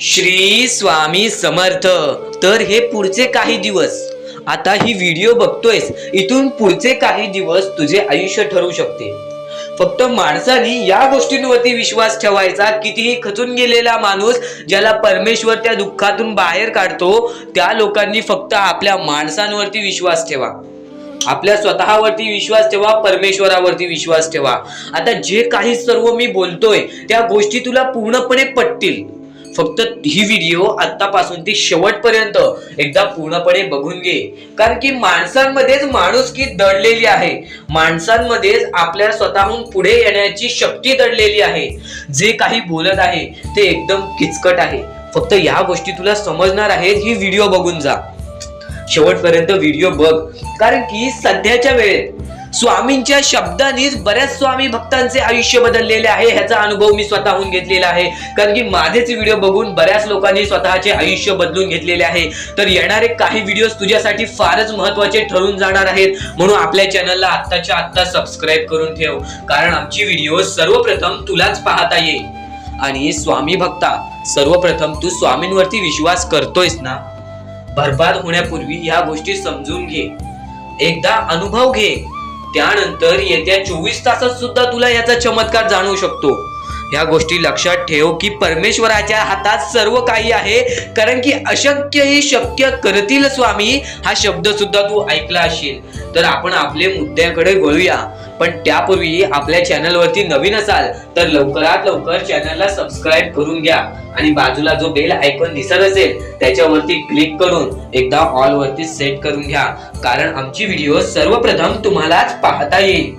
श्री स्वामी समर्थ. तर हे पुढचे काही दिवस. आता ही व्हिडिओ बघतोयस इथून पुढचे काही दिवस तुझे आयुष्य ठरू शकते. फक्त माणसाने या गोष्टींवरती विश्वास ठेवायचा कितीही खचून गेलेला माणूस ज्याला परमेश्वर त्या दुःखातून बाहेर काढतो त्या लोकांनी फक्त आपल्या माणसांवरती विश्वास ठेवा. आपल्या स्वतःवरती विश्वास ठेवा परमेश्वरावरती विश्वास ठेवा. आता जे काही सर्व मी बोलतोय त्या गोष्टी तुला पूर्णपणे पटतील. फक्त ही व्हिडिओ आतापासून ती शेवटपर्यंत एकदा पूर्णपणे बघून घे. कारण की माणसांमध्येच माणुसकी दडलेली आहे. माणसांमध्येच आपल्या स्वतःहून पुढे येण्याची शक्ती दडलेली आहे. जे काही बोलत आहे ते एकदम किचकट आहे. फक्त या गोष्टी तुला समजणार आहेत ही व्हिडिओ बघून जा. शेवटपर्यंत व्हिडिओ बघ. कारण की सध्याच्या वेळेत स्वामींच्या शब्दांनीच बऱ्याच स्वामी भक्तांचे आयुष्य बदललेले आहे ह्याचा अनुभव मी स्वतःहून घेतलेला आहे. कारण की माझेच व्हिडिओ बघून बऱ्याच लोकांनी स्वतःचे आयुष्य बदलून घेतलेले आहे. तर येणारे काही व्हिडिओ तुझ्यासाठी फारच महत्त्वाचे ठरून जाणार आहेत. म्हणून आपल्या चॅनलला आत्ताच्या आत्ता सबस्क्राईब करून ठेव. कारण आमची व्हिडिओ सर्वप्रथम तुलाच पाहता येईल. आणि स्वामी भक्ता सर्वप्रथम तू स्वामींवरती विश्वास करतोयस ना? बर्बाद होण्यापूर्वी ह्या गोष्टी समजून घे. एकदा अनुभव घे. त्यानंतर येत्या चोवीस तासात सुद्धा तुला याचा चमत्कार जाणवू शकतो. या गोष्टी लक्षात ठेव की परमेश्वराच्या हातात सर्व काही आहे. कारण की अशक्य हे शक्य करतील स्वामी हा शब्द सुद्धा तू ऐकला असेल. तर आपण आपले मुद्द्याकडे वळूया. पण त्यापूर्वी आपल्या चॅनलवरती नवीन असाल तर लवकरात लवकर चॅनलला सबस्क्राईब करून घ्या. आणि बाजूला जो बेल आयकॉन दिसत असेल त्याच्यावरती क्लिक करून एकदा ऑल वरती सेट करून घ्या. कारण आमची व्हिडिओ सर्वप्रथम तुम्हालाच पाहता येईल.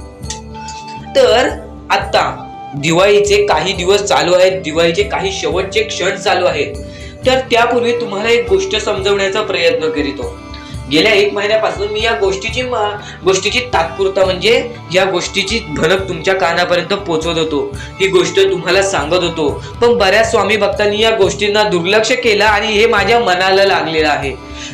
तर आता दिवाळीचे काही दिवस चालू आहेत दिवाळीचे काही शेवटचे क्षण चालू आहेत. तर त्यापूर्वी तुम्हाला एक गोष्ट समजवण्याचा प्रयत्न करीतो गेल्या एक महिन्यापासून मी या गोष्टीची गोष्टीची तात्पुरता म्हणजे या गोष्टीची भनक तुमच्या कानापर्यंत पोचवत होतो. ही गोष्ट तुम्हाला सांगत होतो. पण बऱ्याच स्वामी भक्तांनी या गोष्टींना दुर्लक्ष केलं आणि हे माझ्या मनाला लागलेलं आहे.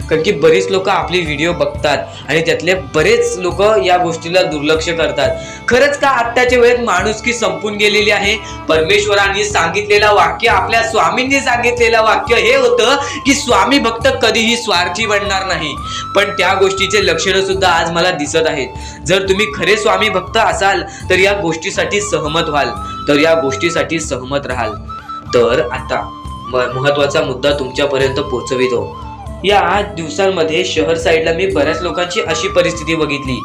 कारण की बरीच लोक आपली व्हिडिओ बघतात आणि त्यातले बरेच लोक या गोष्टीला दुर्लक्ष करतात. खरंच का आत्ताच्या वेळेत माणुसकी संपून गेलेली आहे? परमेश्वरांनी सांगितलेलं वाक्य आपल्या स्वामींनी सांगितलेलं वाक्य हे होतं की स्वामी भक्त कधीही स्वार्थी बनणार नाही. पण त्या गोष्टीचे लक्षणं सुद्धा आज मला दिसत आहेत. जर तुम्ही खरे स्वामी भक्त असाल तर या गोष्टीसाठी सहमत व्हाल. तर या गोष्टीसाठी सहमत राहाल. तर आता महत्त्वाचा मुद्दा तुमच्यापर्यंत पोहोचवितो या दिवसांमध्ये शहर साईडला मी बऱ्याच लोकांची अशी परिस्थिती बघितली.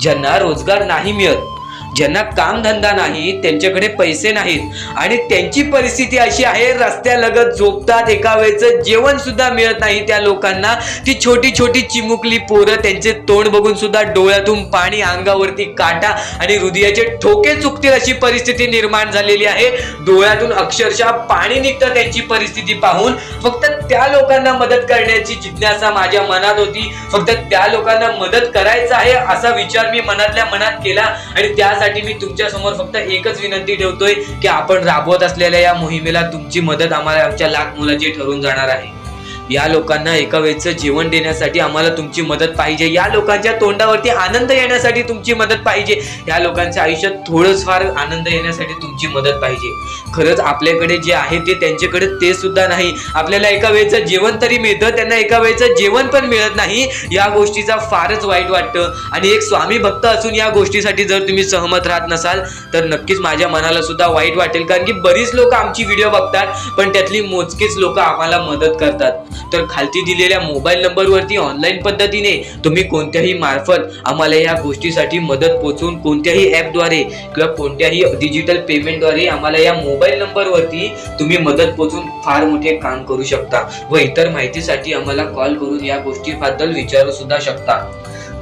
ज्यांना रोजगार नाही मिळत ज्यांना काम धंदा नाही त्यांच्याकडे पैसे नाहीत. आणि त्यांची परिस्थिती अशी आहे रस्त्यालगत झोपतात एका वेळचं जेवण सुद्धा मिळत नाही त्या लोकांना. ती छोटी छोटी चिमुकली पोरं त्यांचे तोंड बघून सुद्धा डोळ्यातून पाणी अंगावरती काटा आणि हृदयाचे ठोके चुकतील अशी परिस्थिती निर्माण झालेली आहे. डोळ्यातून अक्षरशः पाणी निघतं त्यांची परिस्थिती पाहून. फक्त त्या लोकांना मदत करण्याची जिज्ञासा माझ्या मनात होती. फक्त त्या लोकांना मदत करायचं आहे असा विचार मी मनातल्या मनात केला. आणि त्यासाठी मी तुमच्यासमोर फक्त एकच विनंती ठेवतोय की आपण राबवत असलेल्या या मोहिमेला तुमची मदत आम्हाला आमच्या लाख मुलाची ठरून जाणार आहे. या लोकांना एका वेळचं जेवण देण्यासाठी आम्हाला तुमची मदत पाहिजे. या लोकांच्या तोंडावरती आनंद येण्यासाठी तुमची मदत पाहिजे. या लोकांच्या आयुष्यात थोडंच फार आनंद येण्यासाठी तुमची मदत पाहिजे. खरंच आपल्याकडे जे आहे ते त्यांच्याकडे ते सुद्धा नाही. आपल्याला एका वेळचं जेवण तरी मिळतं त्यांना एका वेळचं जेवण पण मिळत नाही. या गोष्टीचा फारच वाईट वाटतं. आणि एक स्वामी भक्त असून या गोष्टीसाठी जर तुम्ही सहमत राहत नसाल तर नक्कीच माझ्या मनाला सुद्धा वाईट वाटेल. कारण की बरीच लोक आमची व्हिडिओ बघतात पण त्यातली मोजकीच लोक आम्हाला मदत करतात. तर खालती दिलेल्या मोबाईल नंबरवरती ऑनलाईन पद्धतीने तुम्ही कोणत्याही मार्फत आम्हाला या गोष्टीसाठी मदत पोचवून कोणत्याही ॲपद्वारे किंवा कोणत्याही डिजिटल पेमेंटद्वारे आम्हाला या मोबाईल नंबरवरती तुम्ही मदत पोचवून फार मोठे काम करू शकता व इतर माहितीसाठी आम्हाला कॉल करून या गोष्टीबद्दल विचारू सुद्धा शकता.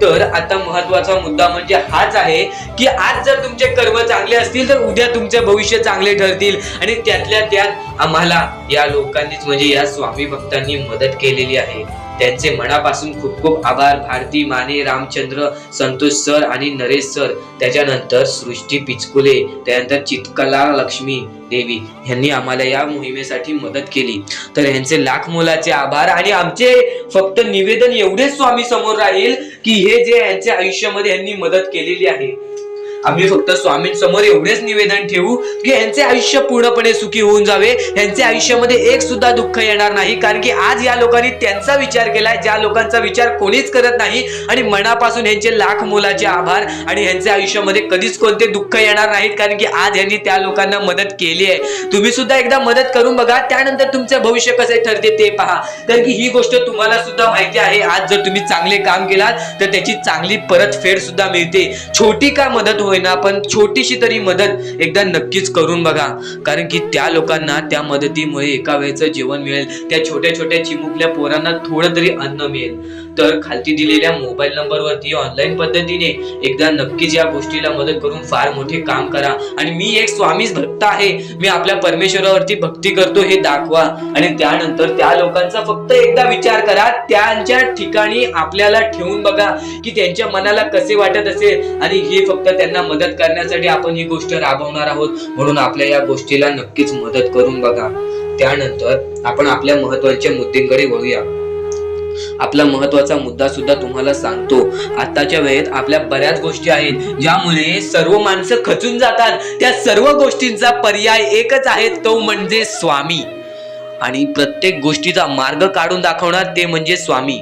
तर आता महत्त्वाचा मुद्दा म्हणजे हाच आहे की आज जर तुमचे कर्म चांगले असतील तर उद्या तुमचे भविष्य चांगले ठरतील. आणि त्यातल्या त्यात आम्हाला या लोकांनीच म्हणजे या स्वामी भक्तांनी मदत केलेली आहे. त्यांचे मनापासून खूप खूप आभार. भारती माने रामचंद्र संतोष सर आणि नरेश सर. त्याच्यानंतर सृष्टी पिचकुले त्यानंतर चितकला लक्ष्मी देवी यांनी आम्हाला या मोहिमेसाठी मदत केली. तर यांचे लाख मोलाचे आभार आणि आमचे फक्त निवेदन एवढेच स्वामी समोर राहील की हे जे यांच्या आयुष्यामध्ये यांनी मदत केलेली आहे आम्ही फक्त स्वामींसमोर एवढेच निवेदन ठेवू की यांचे आयुष्य पूर्णपणे सुखी होऊन जावे. यांच्या आयुष्यामध्ये एक सुद्धा दुःख येणार नाही. कारण की आज या लोकांनी त्यांचा विचार केलाय. ज्या लोकांचा विचार कोणीच करत नाही आणि मनापासून यांचे लाख मोलाचे आभार आणि यांच्या आयुष्यामध्ये कधीच कोणते दुःख येणार नाहीत. कारण की आज यांनी त्या लोकांना मदत केली आहे. तुम्ही सुद्धा एकदा मदत करून बघा. त्यानंतर तुमचे भविष्य कसे ठरते ते पहा. कारण की ही गोष्ट तुम्हाला सुद्धा माहिती आहे. आज जर तुम्ही चांगले काम केलात तर त्याची चांगली परतफेड सुद्धा मिळते. छोटी का मदत होईना पण छोटीशी तरी मदत एकदा नक्कीच करून बघा. कारण की त्या लोकांना त्या मदतीमुळे एका वेळेचं जेवण मिळेल त्या छोट्या छोट्या चिमुकल्या पोरांना थोडं तरी अन्न मिळेल. तर खालती दिलेल्या मोबाईल नंबरवरती ऑनलाईन पद्धतीने एकदा नक्कीच या गोष्टीला मदत करून फार मोठे काम करा. आणि मी एक स्वामीच भक्त आहे. मी आपल्या परमेश्वरावरती भक्ती करतो हे दाखवा. आणि त्यानंतर त्या लोकांचा फक्त एकदा विचार करा. त्यांच्या ठिकाणी आपल्याला ठेवून बघा की त्यांच्या मनाला कसे वाटत असेल. आणि हे फक्त त्यांना मदत करण्यासाठी आपण ही गोष्ट राबवणार आहोत. म्हणून आपल्या या गोष्टीला नक्कीच मदत करून बघा. त्यानंतर आपण आपल्या महत्त्वाच्या मुद्द्यांकडे वळूया. आपला महत्त्वाचा मुद्दा सुद्धा तुम्हाला सांगतो. आताच्या वेळेत आपल्या बऱ्याच गोष्टी आहेत ज्यामुळे सर्व माणसं खचून जातात. त्या सर्व गोष्टींचा पर्याय एकच आहे तो म्हणजे स्वामी. आणि प्रत्येक गोष्टीचा मार्ग काढून दाखवणार ते म्हणजे स्वामी.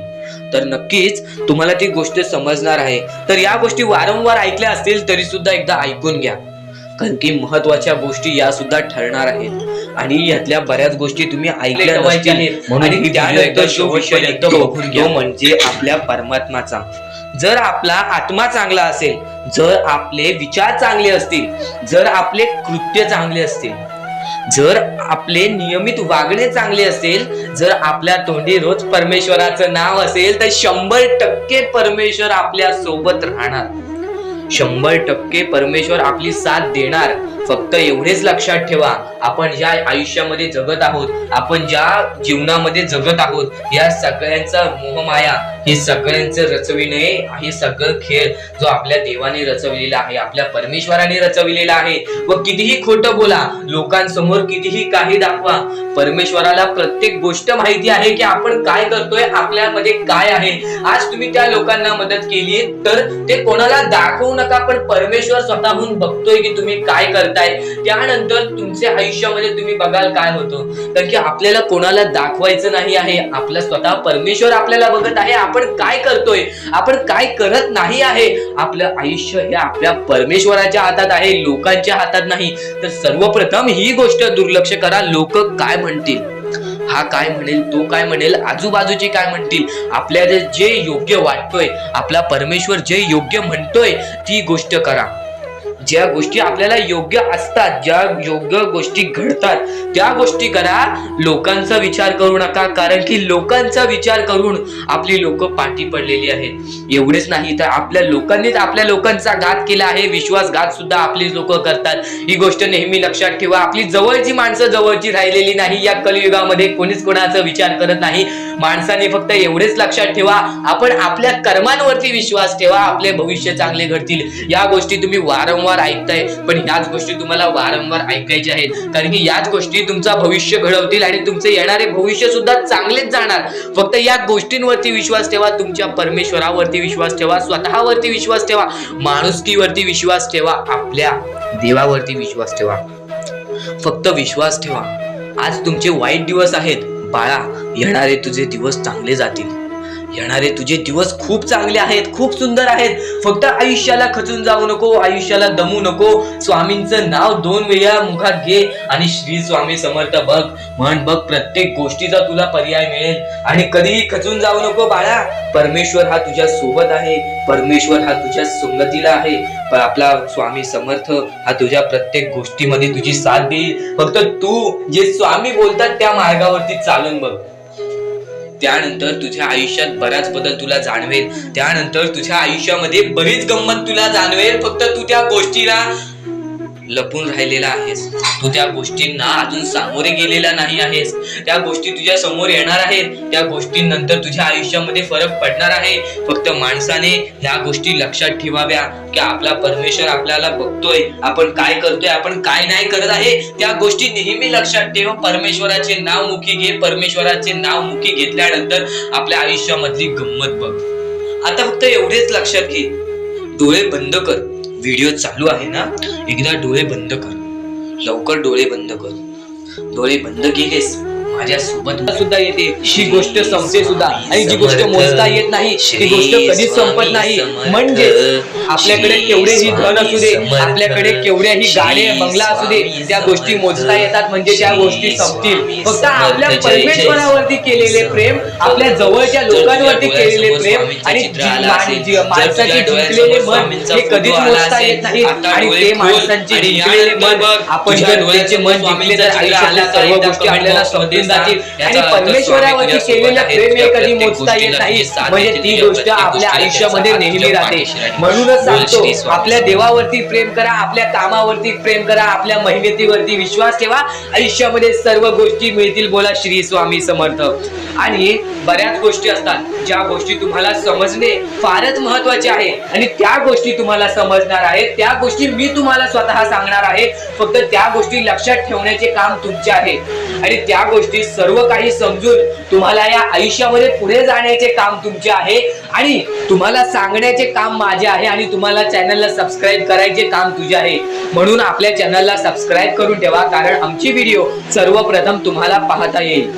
तर नक्कीच तुम्हाला ती गोष्ट समजणार आहे. तर या गोष्टी वारंवार ऐकल्या असतील तरी सुद्धा एकदा ऐकून घ्या. कारण की महत्त्वाच्या गोष्टी या सुद्धा ठरणार आहेत. आणि यातल्या बऱ्याच गोष्टी तुम्ही ऐकल्या. म्हणून म्हणजे आपल्या परमात्माचा. जर आपला आत्मा चांगला असेल जर आपले विचार चांगले असतील जर आपले कृत्य चांगले असतील जर आपले नियमित वागणे चांगले असेल जर आपल्या तोंडी रोज परमेश्वराचं नाव असेल तर शंभर टक्के परमेश्वर आपल्यासोबत राहणार. शंभर टक्के परमेश्वर आपली साथ देणार. फक्त एवढेच लक्षात ठेवा आपण ज्या आयुष्यामध्ये जगत आहोत आपण ज्या जीवनामध्ये जगत आहोत या सगळ्यांचा मोहमाया हे सगळ्यांचं रचविणे हे सगळं खेळ जो आपल्या देवाने रचविलेला आहे आपल्या परमेश्वराने रचविलेला आहे. व कितीही खोटं बोला लोकांसमोर कितीही काही दाखवा परमेश्वराला प्रत्येक गोष्ट माहिती आहे की आपण काय करतोय आपल्यामध्ये काय आहे. आज तुम्ही त्या लोकांना मदत केली तर ते कोणाला दाखवू नका पण परमेश्वर स्वतःहून बघतोय की तुम्ही काय करताय त्यानंतर तुमच्या आयुष्यामध्ये तुम्ही बघाल काय होतं. तर की आपल्याला कोणाला दाखवायचं नाही आहे आपला स्वतः परमेश्वर आपल्याला बघत आहे आपण काय करतोय आपण काय करत नाही आहे. आपलं आयुष्य हे आपल्या परमेश्वराच्या हातात आहे लोकांच्या हातात नाही. तर सर्वप्रथम ही गोष्ट दुर्लक्ष करा लोक काय म्हणतील? हा काय म्हणेल तो काय म्हणेल आजूबाजूचे काय म्हणतील? आपल्याला जे योग्य वाटतोय आपला परमेश्वर जे योग्य म्हणतोय ती गोष्ट करा. ज्या गोष्टी आपल्याला योग्य असतात ज्या योग्य गोष्टी घडतात त्या गोष्टी करा. लोकांचा विचार करू नका कारण की लोकांचा विचार करून आपली लोक पाठी पडलेली आहेत. एवढेच नाही तर आपल्या लोकांनीच आपल्या लोकांचा घात केला आहे. विश्वासघात सुद्धा आपली लोक करतात. ही गोष्ट नेहमी लक्षात ठेवा. आपली जवळची माणसं जवळची राहिलेली नाही. या कलियुगामध्ये कोणीच कोणाचा विचार करत नाही. माणसाने फक्त एवढेच लक्षात ठेवा. आपण आपल्या कर्मांवरती विश्वास ठेवा. आपले भविष्य चांगले घडतील. या गोष्टी तुम्ही वारंवार ऐकताय पण ह्याच गोष्टी तुम्हाला वारंवार ऐकायच्या आहेत. कारण की याच गोष्टी तुमचा भविष्य घडवतील आणि तुमचे येणारे भविष्य सुद्धा चांगलेच जाणार. फक्त या गोष्टींवरती विश्वास ठेवा तुमच्या परमेश्वरावरती विश्वास ठेवा स्वतःवरती विश्वास ठेवा माणुसकीवरती विश्वास ठेवा आपल्या देवावरती विश्वास ठेवा. फक्त विश्वास ठेवा. आज तुमचे वाईट दिवस आहेत. बाळा येणारे तुझे दिवस चांगले जातील. येणारे तुझे दिवस खूप चांगले आहेत खूप सुंदर आहेत. फक्त आयुष्याला खचून जाऊ नको आयुष्याला दमू नको. स्वामींचं नाव दोन वेळा मुखात घे आणि श्री स्वामी समर्थ बघ. म्हण बघ प्रत्येक गोष्टीचा तुला पर्याय मिळेल. आणि कधीही खचून जाऊ नको बाळा. परमेश्वर हा तुझ्या सोबत आहे. परमेश्वर हा तुझ्या संगतीला आहे. आपला स्वामी समर्थ हा तुझ्या प्रत्येक गोष्टीमध्ये तुझी साथ देईल. फक्त तू जे स्वामी बोलतात त्या मार्गावरती चालून बघ. त्यानंतर तुझ्या आयुष्यात बराच बदल तुला जाणवेल. त्यानंतर तुझ्या आयुष्यामध्ये बरीच गंमत तुला जाणवेल. फक्त तू त्या गोष्टीला लपून राहिलेला आहेस. तू त्या गोष्टींना अजून सामोरे गेलेला नाही आहेस. त्या गोष्टी तुझ्या समोर येणार आहेत. त्या गोष्टींनंतर तुझ्या आयुष्यामध्ये फरक पडणार आहे. फक्त माणसाने ह्या गोष्टी लक्षात ठेवाव्या की आपला परमेश्वर आपल्याला बघतोय. आपण काय करतोय आपण काय नाही करत आहे. त्या गोष्टी नेहमी लक्षात ठेव. परमेश्वराचे नाव मुखी घे. परमेश्वराचे नाव मुखी घेतल्यानंतर आपल्या आयुष्यामधली गंमत बघ. आता फक्त एवढेच लक्षात घे. डोळे बंद कर. व्हिडिओ चालू आहे ना एकदा डोळे बंद कर. लवकर डोळे बंद कर. डोळे बंद केलेस माझ्या सोबत सुद्धा येते. ही गोष्ट संपते सुद्धा. आणि जी गोष्ट मोजता येत नाही ती गोष्ट कधीच संपत नाही. म्हणजे आपल्याकडे केवढेही धन असू दे आपल्याकडे केवढ्याही गाडे बंगला असू दे त्या गोष्टी मोजता येतात म्हणजे त्या गोष्टी संपतील. फक्त आपल्या परमेश्वरावरती केलेले प्रेम आपल्या जवळच्या लोकांवरती केलेले प्रेम आणि माणसाची जिंकलेले मन हे कधीच मोजता येत नाही. आणि ते माणसांचे जिंकलेले मन आपण जर त्याचे मन जिंकले तर आयुष्यातल्या सर्व गोष्टी आपल्याला समजून जातील. आणि परमेश्वरावरती केलेलं प्रेम हे कधी मोजता येत नाही. म्हणजे ती गोष्ट आपल्या आयुष्यामध्ये नेहमी राहते. म्हणूनच सांगतो आपल्या देवावरती प्रेम करा आपल्या कामावरती प्रेम करा आपल्या मेहनतीवरती विश्वास ठेवा. आयुष्यामध्ये सर्व गोष्टी मिळतील बोला श्री स्वामी समर्थ. आणि बऱ्याच गोष्टी असतात ज्या गोष्टी तुम्हाला समजणे फारच महत्त्वाचे आहे. आणि त्या गोष्टी तुम्हाला समजणार आहेत. त्या गोष्टी मी तुम्हाला स्वतः सांगणार आहे. फक्त त्या गोष्टी लक्षात ठेवण्याचे काम तुमचे आहे. आणि त्या गोष्टी गोष्टी सर्व काही समजून तुम्हाला या आयुष्यामध्ये पुढे जाण्याचे काम तुमचे आहे आणि तुम्हाला सांगण्याचे काम माझे आहे आणि तुम्हाला चॅनलला सबस्क्राईब करायचे काम तुझे आहे. म्हणून आपल्या चॅनलला सबस्क्राईब करून ठेवा कारण आमची व्हिडिओ सर्वप्रथम तुम्हाला पाहता येईल.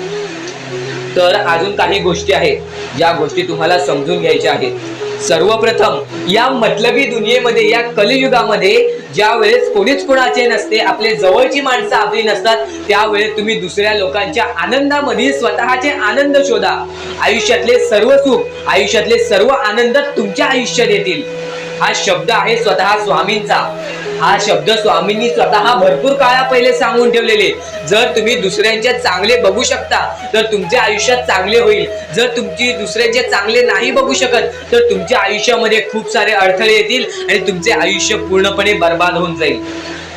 तर अजून काही गोष्टी आहेत ज्या गोष्टी तुम्हाला समजून घ्यायच्या आहेत. सर्वप्रथम या मतलबी दुनियेमध्ये या कलियुगामध्ये ज्या वेळेस कोणीच कोणाचे नसते आपले जवळची माणसं आपली नसतात त्यावेळेस तुम्ही दुसऱ्या लोकांच्या आनंदामध्ये स्वतःचे आनंद शोधा. आयुष्यातले सर्व सुख आयुष्यातले सर्व आनंद तुमच्या आयुष्यात येतील. हा शब्द आहे स्वतः स्वामींचा. हा शब्द स्वामींनी स्वतः भरपूर काळा पहिले सांगून ठेवलेले. जर तुम्ही दुसऱ्यांचे चांगले बघू शकता तर तुमच्या आयुष्यात चांगले होईल. जर तुमची दुसऱ्यांचे चांगले नाही बघू शकत तर तुमच्या आयुष्यामध्ये खूप सारे अडथळे येतील आणि तुमचे आयुष्य पूर्णपणे बर्बाद होऊन जाईल.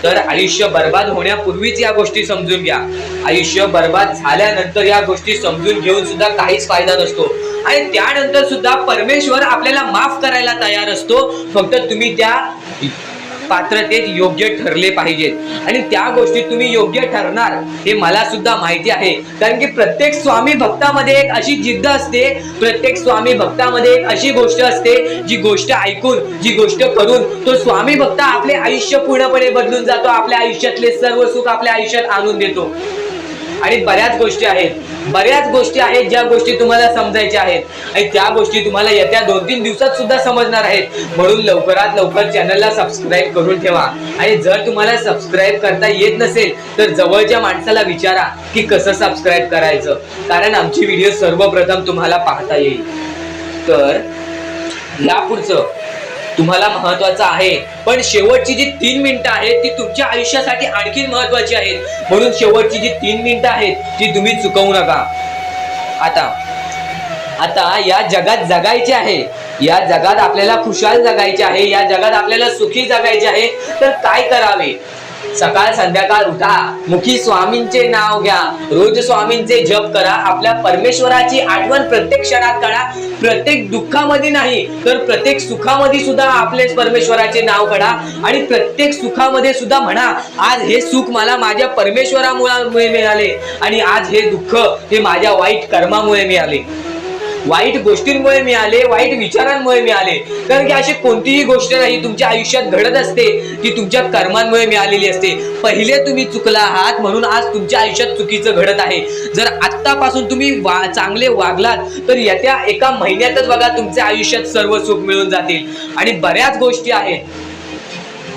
तर आयुष्य बर्बाद होण्यापूर्वीच या गोष्टी समजून घ्या. आयुष्य बर्बाद झाल्यानंतर या गोष्टी समजून घेऊन सुद्धा काहीच फायदा नसतो. आणि त्यानंतर सुद्धा परमेश्वर आपल्याला माफ करायला तयार असतो. फक्त तुम्ही त्या पात्रतेत योग्य ठरले पाहिजेत. आणि त्या गोष्टी तुम्ही योग्य ठरणार हे मला सुद्धा माहिती आहे. कारण की प्रत्येक स्वामी भक्तामध्ये एक अशी जिद्द असते प्रत्येक स्वामी भक्तामध्ये एक अशी गोष्ट असते जी गोष्ट ऐकून जी गोष्ट करून तो स्वामी भक्त आपले आयुष्य पूर्णपणे बदलून जातो आपल्या आयुष्यातले सर्व सुख आपल्या आयुष्यात आणून देतो. आणि बऱ्याच गोष्टी आहेत. बऱ्याच गोष्टी आहेत ज्या गोष्टी तुम्हाला समजायच्या आहेत. आणि त्या गोष्टी तुम्हाला येत्या दोन तीन दिवसात सुद्धा समजणार आहेत. म्हणून लवकरात लवकर चॅनलला सबस्क्राईब करून ठेवा. आणि जर तुम्हाला सबस्क्राईब करता येत नसेल तर जवळच्या माणसाला विचारा की कसं सबस्क्राईब करायचं. कारण आमची व्हिडिओ सर्वप्रथम तुम्हाला पाहता येईल. तर यापुढचं तुम्हाला महत्वाचं आहे. पण शेवटची जी तीन मिनिटं आहेत ती तुमच्या आयुष्यासाठी आणखी महत्वाची आहेत. म्हणून शेवटची जी तीन मिनिटं आहेत ती तुम्ही चुकवू नका. आता आता या जगात जगायचे आहे. या जगात आपल्याला खुशाल जगायचे आहे या जगात आपल्याला सुखी जगायचे आहे. तर काय करावे? सकाळ संध्याकाळ उठा. मुखी स्वामींचे नाव घ्या. रोज स्वामींचे जप करा. आपल्या परमेश्वराची आठवण प्रत्येक क्षणात करा प्रत्येक दुःखामध्ये नाही तर प्रत्येक सुखामध्ये सुद्धा आपलेच परमेश्वराचे नाव काढा. आणि प्रत्येक सुखामध्ये सुद्धा म्हणा आज हे सुख मला माझ्या परमेश्वरामुळे मिळाले. आणि आज हे दुःख हे माझ्या वाईट कर्मामुळे मिळाले. वाईट गोष्टींमुळे मिळाले वाईट विचारांमुळे मिळाले. कारण की अशी कोणतीही गोष्ट नाही तुमच्या आयुष्यात घडत असते ती तुमच्या कर्मांमुळे मिळालेली असते. पहिले तुम्ही चुकला आहात म्हणून आज तुमच्या आयुष्यात चुकीचं घडत आहे. जर आत्तापासून तुम्ही वा चांगले वागलात तर येत्या एका महिन्यातच बघा तुमच्या आयुष्यात सर्व सुख मिळून जातील. आणि बऱ्याच गोष्टी आहेत.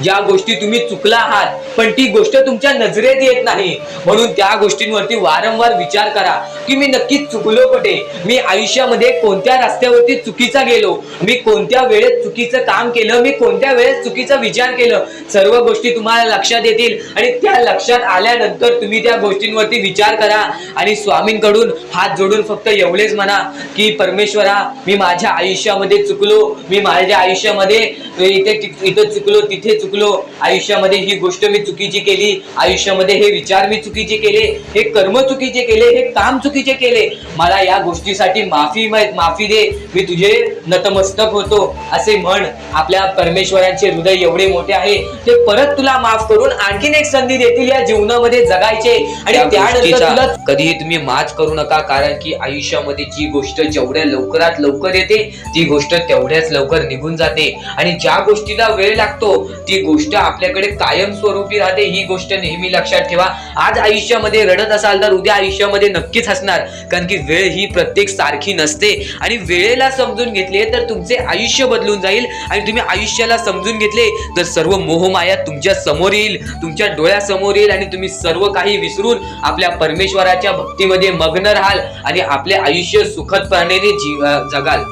ज्या गोष्टी तुम्ही चुकला आहात पण ती गोष्ट तुमच्या नजरेत येत नाही. म्हणून त्या गोष्टींवरती वारंवार विचार करा की मी नक्कीच चुकलो कुठे? मी आयुष्यामध्ये कोणत्या रस्त्यावरती चुकीचा गेलो? मी कोणत्या वेळेत चुकीचं काम केलं? मी कोणत्या वेळेत चुकीचा विचार केलं? सर्व गोष्टी तुम्हाला लक्षात येतील आणि त्या लक्षात आल्यानंतर तुम्ही त्या गोष्टींवरती विचार करा आणि स्वामींकडून हात जोडून फक्त एवढेच म्हणा की परमेश्वरा मी माझ्या आयुष्यामध्ये चुकलो मी माझ्या आयुष्यामध्ये इथे इथं चुकलो तिथे चुकलो चुकलो आयुष्यामध्ये ही गोष्ट मी चुकीची केली. आयुष्यामध्ये हे विचार मी चुकीचे केले. हे कर्म चुकीचे केले. हे काम चुकीचे केले. मला या गोष्टीसाठी माफी माफी दे. मी तुझे नतमस्तक होतो. असे म्हण आपल्या परमेश्वरांचे हृदय एवढे मोठे आहे ते परत तुला माफ करून आणखीन एक संधी देतील या जीवनामध्ये जगायचे. आणि त्या त्यानंतर कधीही तुम्ही माच करू नका. कारण की आयुष्यामध्ये जी गोष्ट जेवढ्या लवकरात लवकर येते ती गोष्ट तेवढ्याच लवकर निघून जाते. आणि ज्या गोष्टीला वेळ लागतो ती गोष्ट आपल्याकडे कायमस्वरूपी राहते ही गोष्ट नेहमी लक्षात ठेवा. आज आयुष्यामध्ये रडत असाल तर उद्या आयुष्यामध्ये नक्कीच हसणार. कारण की वेळ ही प्रत्येक सारखी नसते. आणि वेळेला समजून घेतले तर तुमचे आयुष्य बदलून जाईल. आणि तुम्ही आयुष्याला समजून घेतले तर सर्व मोहमाया तुमच्यासमोर येईल. तुमच्या डोळ्यासमोर येईल आणि तुम्ही सर्व काही विसरून आपल्या परमेश्वराच्या भक्तीमध्ये मग्न राहाल आणि आपले आयुष्य सुखदपणे जी जगाल.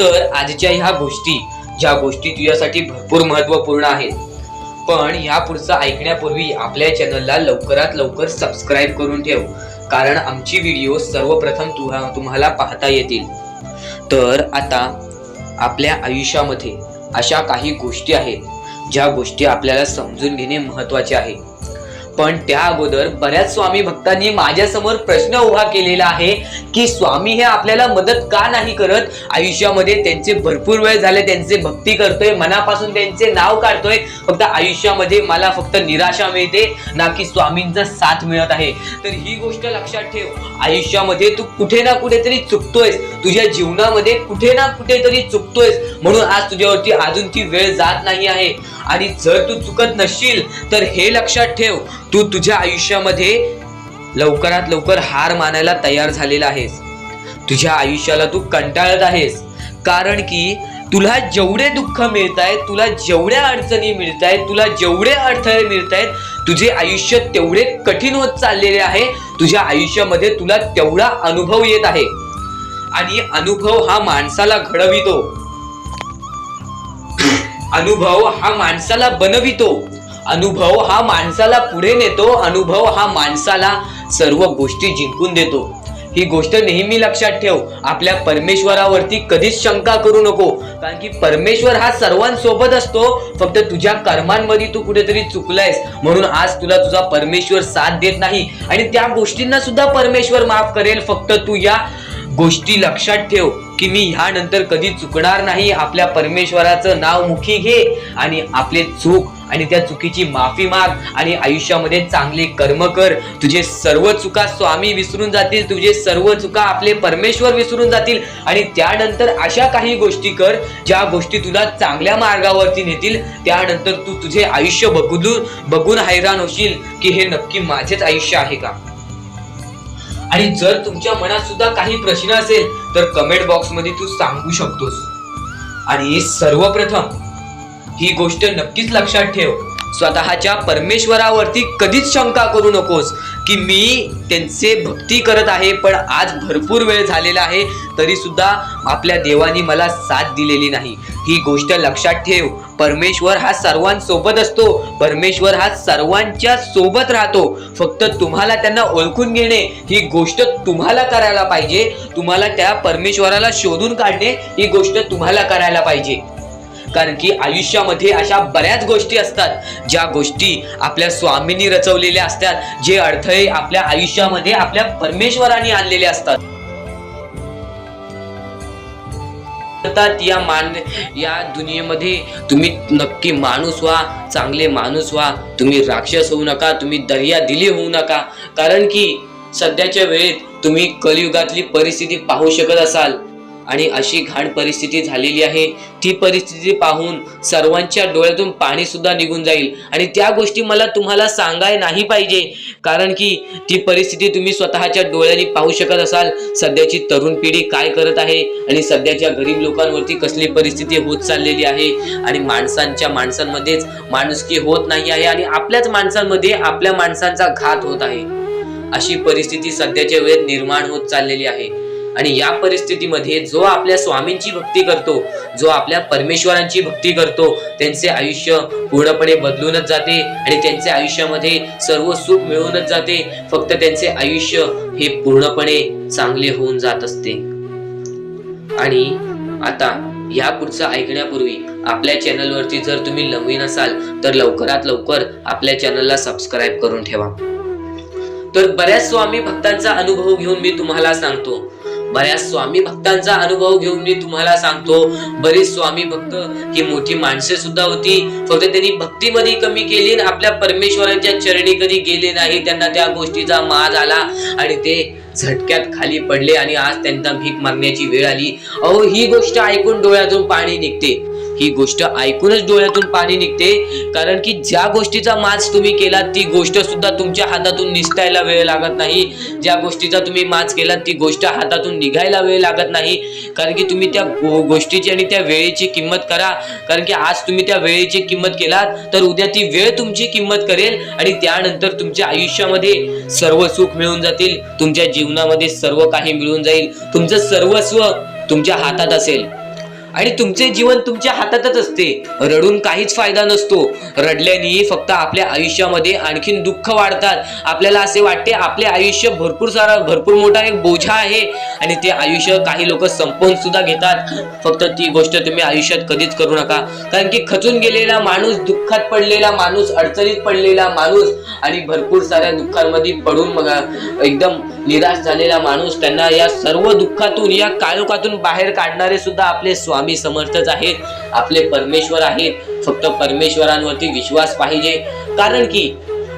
तर आजच्या ह्या गोष्टी ज्या गोष्टी तुझ्यासाठी भरपूर महत्त्वपूर्ण आहेत. पण ह्या पुढचं ऐकण्यापूर्वी आपल्या चॅनलला लवकरात लवकर सबस्क्राईब करून ठेव. कारण आमची व्हिडिओ सर्वप्रथम तुहा तुम्हाला पाहता येतील. तर आता आपल्या आयुष्यामध्ये अशा काही गोष्टी आहेत ज्या गोष्टी आपल्याला समजून घेणे महत्त्वाचे आहे. पण त्या अगोदर बऱ्याच स्वामी भक्तांनी माझ्यासमोर प्रश्न उभा केलेला आहे की स्वामी हे आपल्याला मदत का नाही करत? आयुष्यामध्ये त्यांचे भरपूर वेळ झाले त्यांचे भक्ती करतोय मनापासून त्यांचे नाव काढतोय. फक्त आयुष्यामध्ये मला फक्त निराशा मिळते ना की स्वामींचा साथ मिळत आहे. तर ही गोष्ट लक्षात ठेव. आयुष्यामध्ये तू कुठे ना कुठेतरी चुकतोयस. तुझ्या जीवनामध्ये कुठे ना कुठेतरी चुकतोयस. म्हणून आज तुझ्यावरती अजून ती वेळ जात नाही आहे. आणि जर तू चुकत नसशील तर हे लक्षात ठेव. तू तुझ्या आयुष्यामध्ये लवकरात लवकर हार मानायला तयार झालेला आहेस. तुझ्या आयुष्याला तू कंटाळत आहेस. कारण की तुला जेवढे दुःख मिळत आहेत तुला जेवढ्या अडचणी मिळत आहेत तुला जेवढे अडथळे मिळत आहेत तुझे आयुष्य तेवढे कठीण होत चाललेले आहे. तुझ्या आयुष्यामध्ये तुला तेवढा अनुभव येत आहे. आणि अनुभव हा माणसाला घडवितो. अनुभव हा माणसाला बनवितो. अनुभव हा माणसाला पुढे नेतो. अनुभव हा माणसाला सर्व गोष्टी जिंकून देतो. ही गोष्ट नेहमी लक्षात ठेव. आपल्या परमेश्वरावरती कधीच शंका करू नको. कारण की परमेश्वर हा सर्वांसोबत असतो. फक्त तुझ्या कर्मांमध्ये तू कुठेतरी चुकलायस. म्हणून आज तुला तुझा परमेश्वर साथ देत नाही. आणि त्या गोष्टींना सुद्धा परमेश्वर माफ करेल. फक्त तू या गोष्टी लक्षात ठेव की मी ह्यानंतर कधी चुकणार नाही. आपल्या परमेश्वराचं नाव मुखी घे आणि आपले चूक आणि त्या चुकीची माफी माग आणि आयुष्यामध्ये चांगले कर्म कर. तुझे सर्व चुका स्वामी विसरून जातील. तुझे सर्व चुका आपले परमेश्वर विसरून जातील. आणि त्यानंतर अशा काही गोष्टी कर ज्या गोष्टी तुला चांगल्या मार्गावरती नेतील. त्यानंतर तू तुझे आयुष्य बघून बघून हैराण होशील की हे नक्की माझेच आयुष्य आहे का? आणि जर तुमच्या मनात सुद्धा काही प्रश्न असेल तर कमेंट बॉक्समध्ये तू सांगू शकतोस. आणि सर्वप्रथम ही गोष्ट नक्कीच लक्षात ठेव. स्वतःच्या परमेश्वरावरती कधीच शंका करू नकोस की मी त्यांचे भक्ती करत आहे पण आज भरपूर वेळ झालेला आहे तरी सुद्धा आपल्या देवाने मला साथ दिलेली नाही. ही गोष्ट लक्षात ठेव. परमेश्वर हा सर्वांसोबत असतो. परमेश्वर हा सर्वांच्या सोबत राहतो. फक्त तुम्हाला त्यांना ओळखून घेणे ही गोष्ट तुम्हाला करायला पाहिजे. तुम्हाला त्या परमेश्वराला शोधून काढणे ही गोष्ट तुम्हाला करायला पाहिजे. कारण की आयुष्यामध्ये अशा बऱ्याच गोष्टी असतात. ज्या गोष्टी आपल्या स्वामींनी रचवलेल्या असतात जे अडथळे आपल्या आयुष्यामध्ये आपल्या परमेश्वराने आणलेले असतात. या मान या दुनियेमध्ये तुम्ही नक्की माणूस व्हा चांगले माणूस व्हा. तुम्ही राक्षस होऊ नका तुम्ही दर्या दिली होऊ नका. कारण की सध्याच्या वेळेत तुम्ही कलियुगातली परिस्थिती पाहू शकत असाल. आणि अशी घाण परिस्थिती झालेली आहे. ती परिस्थिती पाहून सर्वांच्या डोळ्यातून पाणी सुद्धा निघून जाईल. आणि त्या गोष्टी मला तुम्हाला सांगाय नाही पाहिजे. कारण की ती परिस्थिती तुम्ही स्वतःच्या डोळ्यांनी पाहू शकत असाल. सध्याची तरुण पिढी काय करत आहे? आणि सध्याच्या गरीब लोकांवरती कसली परिस्थिती होत चाललेली आहे? आणि माणसांच्या माणसांमध्येच माणुसकी होत नाही आहे. आणि आपल्याच माणसांमध्ये आपल्या माणसांचा घात होत आहे. अशी परिस्थिती सध्याच्या वेळेत निर्माण होत चाललेली आहे. आणि या परिस्थितीमध्ये जो आपल्या स्वामींची भक्ती करतो जो आपल्या परमेश्वरांची भक्ती करतो त्यांचे आयुष्य पूर्णपणे बदलूनच जाते आणि त्यांच्या आयुष्यामध्ये सर्व सुख मिळूनच जाते. फक्त त्यांचे आयुष्य हे पूर्णपणे चांगले होऊन जात असते. आणि आता या पुढचं ऐकण्यापूर्वी आपल्या चॅनलवरती जर तुम्ही नवीन असाल तर लवकरात लवकर आपल्या चॅनलला सबस्क्राईब करून ठेवा. तर बऱ्याच स्वामी भक्तांचा अनुभव घेऊन मी तुम्हाला सांगतो. बऱ्याच स्वामी भक्तांचा अनुभव घेऊन मी तुम्हाला सांगतो. बरीच स्वामी भक्त ही मोठी माणसे सुद्धा होती. फक्त त्यांनी भक्तीमध्ये कमी केली आणि आपल्या परमेश्वरांच्या चरणी कधी गेले नाही. त्यांना त्या गोष्टीचा माज आला आणि ते झटक्यात खाली पडले आणि आज त्यांना भीक मागण्याची वेळ आली. अहो ही गोष्ट ऐकून डोळ्यातून पाणी निघते. ही गोष्ट ऐकूनच डोळ्यातून पाणी निघते. कारण की ज्या गोष्टीचा माज तुम्ही केला ती गोष्ट सुद्धा तुमच्या हातातून निसटायला वेळ लागत नाही. ज्या गोष्टीचा तुम्ही माज केला ती गोष्ट हातातून निघायला वेळ लागत नाही. कारण की तुम्ही त्या गोष्टीची आणि त्या वेळेची किंमत करा. कारण की आज तुम्ही त्या वेळेची किंमत केलात तर उद्या ती वेळ तुमची किंमत करेल आणि त्यानंतर तुमच्या आयुष्यामध्ये सर्व सुख मिळून जातील. तुमच्या जीवनामध्ये सर्व काही मिळून जाईल. तुमचं सर्वस्व तुमच्या हातात असेल. आणि तुमचे जीवन तुमच्या हातातच असते. रडून काहीच फायदा नसतो. रडल्याने फक्त आपल्या आयुष्यामध्ये आणखीन दुःख वाढतात. आपल्याला असे वाटते आपले आयुष्य भरपूर सारा भरपूर मोठा एक बोझा आहे. आणि ते आयुष्य काही लोक संपवून सुद्धा घेतात. फक्त ती गोष्ट तुम्ही आयुष्यात कधीच करू नका. कारण की खचून गेलेला माणूस दुःखात पडलेला माणूस अडचणीत पडलेला माणूस आणि भरपूर साऱ्या दुःखांमध्ये पडून मग एकदम निराश झालेला माणूस त्यांना या सर्व दुःखातून या काळोखातून बाहेर काढणारे सुद्धा आपले स्वामी समर्थच आहेत. आपले परमेश्वर आहेत. फक्त परमेश्वरांवरती विश्वास पाहिजे. कारण की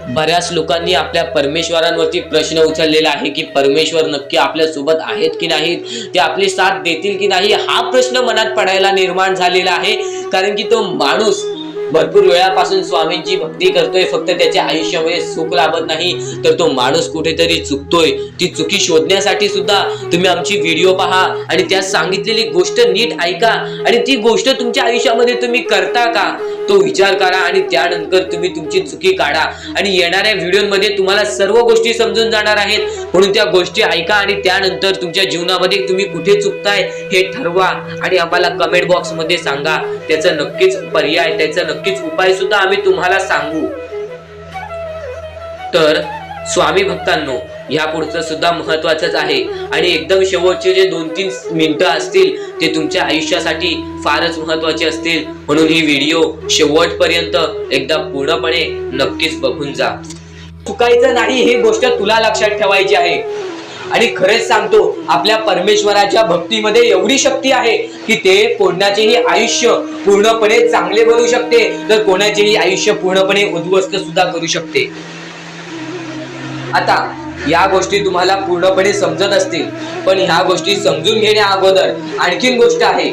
बऱ्याच लोकांनी आपल्या परमेश्वरांवरती प्रश्न उचललेला आहे की परमेश्वर नक्की आपल्यासोबत आहेत की नाहीत? ते आपली साथ देतील की नाही? हा प्रश्न मनात पडायला निर्माण झालेला आहे. कारण की तो माणूस भरपूर वेळापासून स्वामींची भक्ती करतोय फक्त त्याच्या आयुष्यामध्ये सुख लाभत नाही तर तो माणूस कुठेतरी चुकतोय. ती चुकी शोधण्यासाठी सुद्धा तुम्ही आमची व्हिडिओ पहा आणि त्यात सांगितलेली गोष्ट नीट ऐका आणि ती गोष्ट तुमच्या आयुष्यामध्ये तुम्ही करता का तो विचार करा आणि त्यानंतर तुम्ही तुमची चुकी काढा. आणि येणाऱ्या व्हिडिओमध्ये तुम्हाला सर्व गोष्टी समजून जाणार आहेत. म्हणून त्या गोष्टी ऐका आणि त्यानंतर तुमच्या जीवनामध्ये तुम्ही कुठे चुकताय हे ठरवा आणि आम्हाला कमेंट बॉक्समध्ये सांगा. त्याचा नक्कीच पर्याय त्याचा नक्कीच उपाय सुद्धा आम्ही तुम्हाला सांगू. तर स्वामी भक्तांनो ह्या पुढचं सुद्धा महत्वाचंच आहे. आणि एकदम शेवटचे जे दोन तीन मिनिटं असतील ते तुमच्या आयुष्यासाठी फारच महत्त्वाचे असतील. म्हणून ही व्हिडिओ शेवटपर्यंत एकदा पूर्णपणे नक्कीच बघून जा. चुकायचं नाही ही गोष्ट तुला लक्षात ठेवायची आहे. आणि खरेच सांगतो आपल्या परमेश्वराच्या भक्तीमध्ये एवढी शक्ती आहे की ते कोणाचेही आयुष्य पूर्णपणे चांगले बनवू शकते तर कोणाचेही आयुष्य पूर्णपणे उद्ध्वस्त सुद्धा करू शकते. आता या गोष्टी तुम्हाला पूर्णपणे समजत असतील पण ह्या गोष्टी समजून घेण्या अगोदर आणखीन गोष्ट आहे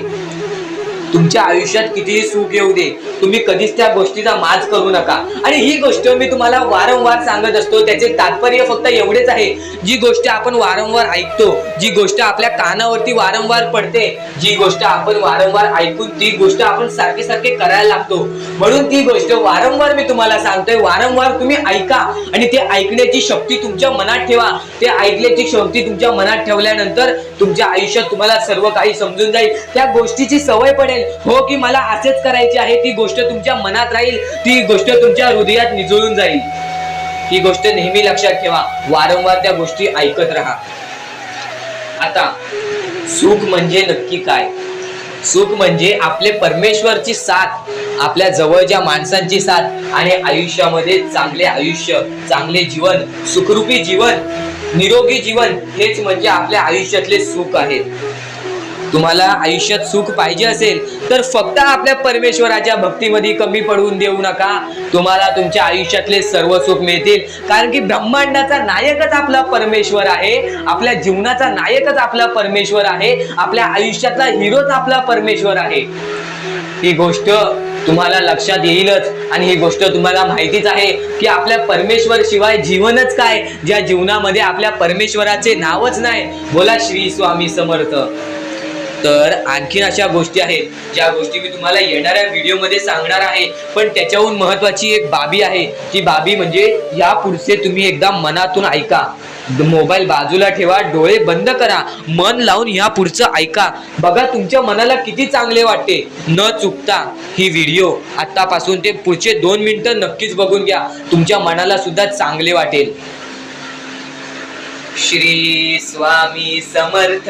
तुमच्या आयुष्यात कितीही सुख येऊ दे तुम्ही कधीच त्या गोष्टीचा माज करू नका. आणि ही गोष्ट मी तुम्हाला वारंवार सांगत असतो त्याचे तात्पर्य फक्त एवढेच आहे. जी गोष्ट आपण वारंवार ऐकतो जी गोष्ट आपल्या कानावरती वारंवार पडते जी गोष्ट आपण वारंवार ऐकून ती गोष्ट आपण सारखे सारखे करायला लागतो. म्हणून ती गोष्ट वारंवार मी तुम्हाला सांगतोय वारंवार तुम्ही ऐका आणि ते ऐकण्याची शक्ती तुमच्या मनात ठेवा. ते ऐकण्याची शक्ती तुमच्या मनात ठेवल्यानंतर तुमच्या आयुष्यात तुम्हाला सर्व काही समजून जाईल. त्या गोष्टीची सवय पडेल हो की मला असेच करायची आहे ती गोष्ट गोष्ट तुमच्या मनात राहील ती गोष्ट तुमच्या हृदयात निजळून जाईल. ही गोष्ट नेहमी लक्षात ठेवा. वारंवार त्या गोष्टी ऐकत राहा. आता सुख म्हणजे नक्की काय? सुख म्हणजे आपले परमेश्वरची साथ आपल्या जवळच्या माणसांची साथ आणि आयुष्यामध्ये चांगले आयुष्य चांगले जीवन सुखरूपी जीवन निरोगी जीवन हेच म्हणजे आपल्या आयुष्यातले सुख आहे. तुम्हाला आयुष्यात सुख पाहिजे असेल तर फक्त आपल्या परमेश्वराच्या भक्तीमध्ये कमी पडवून देऊ नका. तुम्हाला तुमच्या आयुष्यातले सर्व सुख मिळतील. कारण की ब्रह्मांडाचा नायकच आपला परमेश्वर आहे. आपल्या जीवनाचा नायकच आपला परमेश्वर आहे. आपल्या आयुष्यातला हिरोच आपला परमेश्वर आहे. ही गोष्ट तुम्हाला लक्षात येईलच. आणि ही गोष्ट तुम्हाला माहितीच आहे की आपल्या परमेश्वर शिवाय जीवनच काय? ज्या जीवनामध्ये आपल्या परमेश्वराचे नावच नाही. बोला श्री स्वामी समर्थ. तर आणखीन अशा गोष्टी आहेत ज्या गोष्टी मी तुम्हाला येणाऱ्या व्हिडिओमध्ये सांगणार आहे. पण त्याच्याहून महत्वाची एक बाबी आहे ती बाबी म्हणजे या पुढचे तुम्ही एकदा मनातून ऐका. मोबाईल बाजूला ठेवा डोळे बंद करा मन लावून या पुढचं ऐका. बघा तुमच्या मनाला किती चांगले वाटते. न चुकता ही व्हिडिओ आतापासून ते पुढचे दोन मिनटं नक्कीच बघून घ्या. तुमच्या मनाला सुद्धा चांगले वाटेल. श्री स्वामी समर्थ.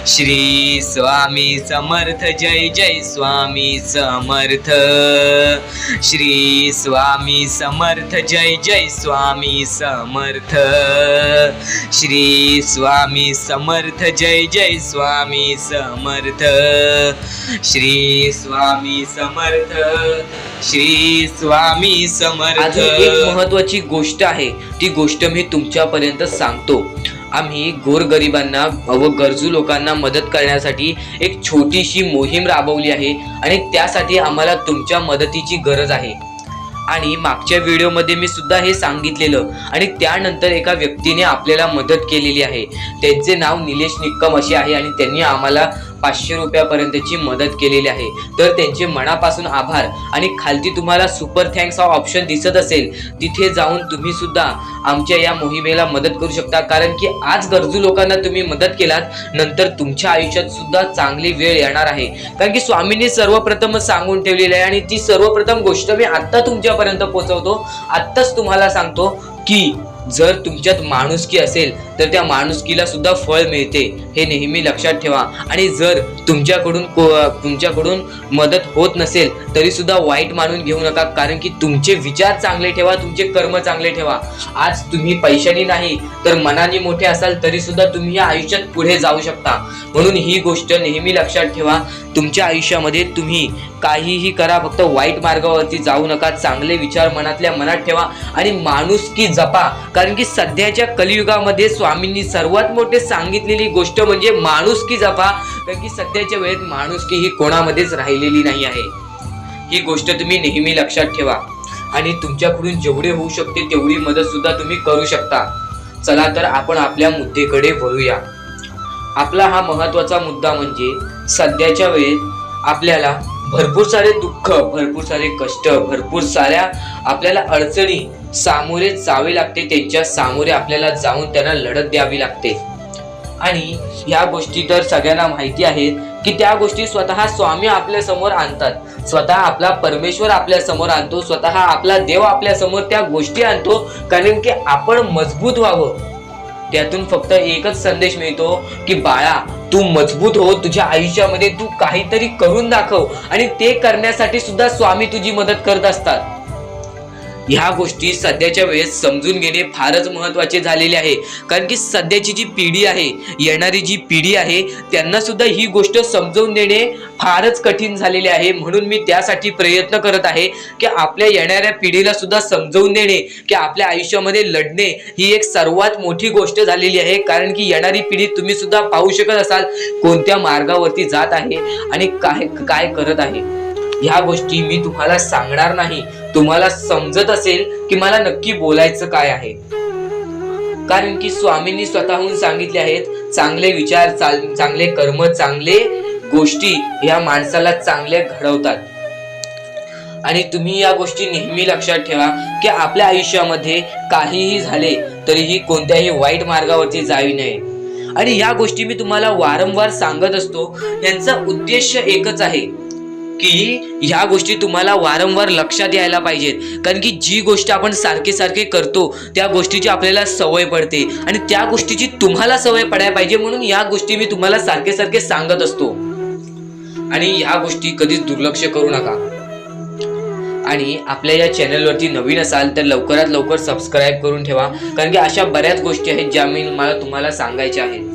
श्री स्वामी समर्थ जय जय स्वामी समर्थ. श्री स्वामी समर्थ जय जय स्वामी समर्थ. श्री स्वामी समर्थ जय जय स्वामी समर्थ. श्री स्वामी समर्थ श्री स्वामी समर्थ. एक महत्वाची गोष्ट आहे ती गोष्ट मी तुमच्यापर्यंत सांगतो. आम्ही गोरगरिबांना व गरजू लोकांना मदत करण्यासाठी एक छोटीशी मोहीम राबवली आहे आणि त्यासाठी आम्हाला तुमच्या मदतीची गरज आहे. आणि मागच्या व्हिडिओमध्ये मी सुद्धा हे सांगितलेलं आणि त्यानंतर एका व्यक्तीने आपल्याला मदत केलेली आहे. त्यांचे नाव निलेश निक्कम असे आहे आणि त्यांनी आम्हाला पाचशे रुपयापर्यंतची मदत केलेली आहे. तर त्यांचे मनापासून आभार. आणि खालती तुम्हाला सुपर थँक्स हा ऑप्शन दिसत असेल. तिथे जाऊन तुम्ही सुद्धा आमच्या या मोहिमेला मदत करू शकता. कारण की आज गरजू लोकांना तुम्ही मदत केलात नंतर तुमच्या आयुष्यात सुद्धा चांगली वेळ येणार आहे. कारण की स्वामींनी सर्वप्रथम सांगून ठेवलेली आहे आणि ती सर्वप्रथम गोष्ट मी आत्ता तुमच्यापर्यंत पोहोचवतो. आत्ताच तुम्हाला सांगतो की जर तुमच्यात माणुसकी असेल तर त्या माणुसकीला सुद्धा फळ मिळते. हे नेहमी लक्षात ठेवा. आणि जर तुमच्याकडून को- तुमच्याकडून मदत होत नसेल तरी सुद्धा वाईट मानून घेऊ नका. कारण की तुमचे विचार चांगले ठेवा तुमचे कर्म चांगले ठेवा. आज तुम्ही पैशाने नाही तर मनाने मोठे असाल तरी सुद्धा तुम्ही या आयुष्यात पुढे जाऊ शकता. म्हणून ही गोष्ट नेहमी लक्षात ठेवा. तुमच्या आयुष्यामध्ये तुम्ही काहीही करा फक्त वाईट मार्गावरती जाऊ नका. चांगले विचार मनातल्या मनात ठेवा. आणि माणुसकी जपा. कारण की सध्याच्या कलियुगामध्ये स्वामींनी सर्वात मोठे सांगितलेली गोष्ट म्हणजे माणुसकी जपा. कारण की सध्याच्या वेळेत माणुसकी ही कोणामध्येच राहिलेली नाही आहे. ही गोष्ट तुम्ही नेहमी लक्षात ठेवा. आणि तुमच्याकडून जेवढे होऊ शकते तेवढी मदत सुद्धा तुम्ही करू शकता. चला तर आपण आपल्या मुद्देकडे वळूया. आपला हा महत्त्वाचा मुद्दा म्हणजे सध्याच्या वेळेत आपल्याला भरपूर सारे दुःख भरपूर सारे कष्ट भरपूर साऱ्या आपल्याला अडचणी सामोरे जावे लागते. त्यांच्या सामोरे आपल्याला जाऊन त्यांना लढत द्यावी लागते. आणि ह्या गोष्टी तर सगळ्यांना माहिती आहेत की त्या गोष्टी स्वतः स्वामी आपल्यासमोर आणतात. स्वतः आपला परमेश्वर आपल्यासमोर आणतो. स्वतः आपला देव आपल्यासमोर त्या गोष्टी आणतो. कारण की आपण मजबूत व्हावं. त्यातून फक्त एकच संदेश मिळतो की बाळा तू मजबूत हो तुझ्या आयुष्यामध्ये तू काहीतरी करून दाखव. आणि ते करण्यासाठी सुद्धा स्वामी तुझी मदत करत असतात. ह्या गोष्टी सध्याच्या वेळेस समजून घेणे फारच महत्त्वाचे झालेले आहे. कारण की सध्याची जी पिढी आहे येणारी जी पिढी आहे त्यांना सुद्धा ही गोष्ट समजवून देणे फारच कठीण झालेले आहे. म्हणून मी त्यासाठी प्रयत्न करत आहे की आपल्या येणाऱ्या पिढीला सुद्धा समजवून देणे की आपल्या आयुष्यामध्ये लढणे ही एक सर्वात मोठी गोष्ट झालेली आहे. कारण की येणारी पिढी तुम्ही सुद्धा पाहू शकत असाल कोणत्या मार्गावरती जात आहे आणि काय काय करत आहे. ह्या गोष्टी मी तुम्हाला सांगणार नाही. तुम्हाला समजत असेल की मला नक्की बोलायचं काय आहे. कारण की स्वामींनी स्वतःहून सांगितले आहेत चांगले विचार चाल- चांगले कर्म चांगले गोष्टी या माणसाला चांगले घडवतात. आणि तुम्ही या गोष्टी नेहमी लक्षात ठेवा की आपल्या आयुष्यामध्ये काहीही झाले तरीही कोणत्याही वाईट मार्गावरती जावी नये. आणि या गोष्टी मी तुम्हाला वारंवार सांगत असतो यांचा उद्देश एकच आहे. की ह्या गोष्टी तुम्हाला वारंवार लक्षात यायला पाहिजेत. कारण की जी गोष्ट आपण सारखे सारखे करतो त्या गोष्टीची आपल्याला सवय पडते. आणि त्या गोष्टीची तुम्हाला सवय पडायला पाहिजे म्हणून या गोष्टी मी तुम्हाला सारखे सारखे सांगत असतो. आणि ह्या गोष्टी कधीच दुर्लक्ष करू नका. आणि आपल्या या चॅनलवरती नवीन असाल तर लवकरात लवकर सबस्क्राईब करून ठेवा. कारण की अशा बऱ्याच गोष्टी आहेत ज्या मी मला तुम्हाला सांगायच्या आहेत.